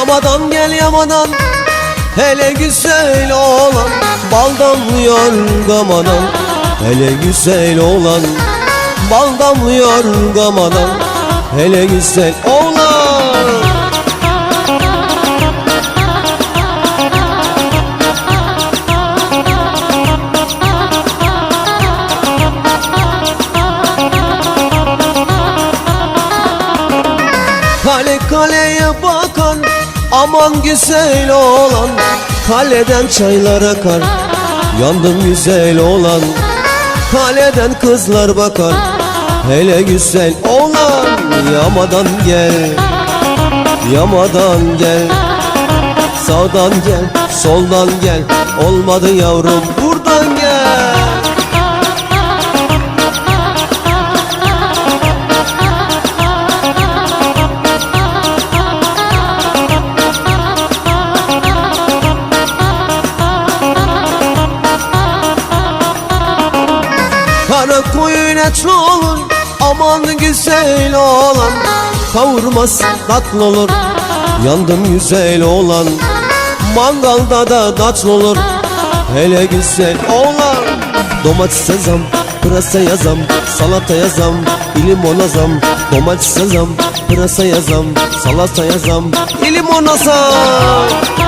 Yamadan gel yamadan Hele güzel olan Bal damlıyor Hele güzel olan Bal damlıyor Hele güzel olan. Kale kaleye bakan aman güzel olan Kaleden çaylar akar yandım güzel olan Kaleden kızlar bakar. Hele güzel olan Yamadan gel. Yamadan gel. Sağdan gel soldan gel. Olmadı yavrum buradan gel Koyun etli olur Aman güzel olan Kavurması tatlı olur. Yandım güzel olan Mangalda da tatlı olur. Hele güzel olan Domates yazam, pırasa yazam Salata yazam, limon yazam Domates yazam, pırasa yazam Salata yazam, limon yazam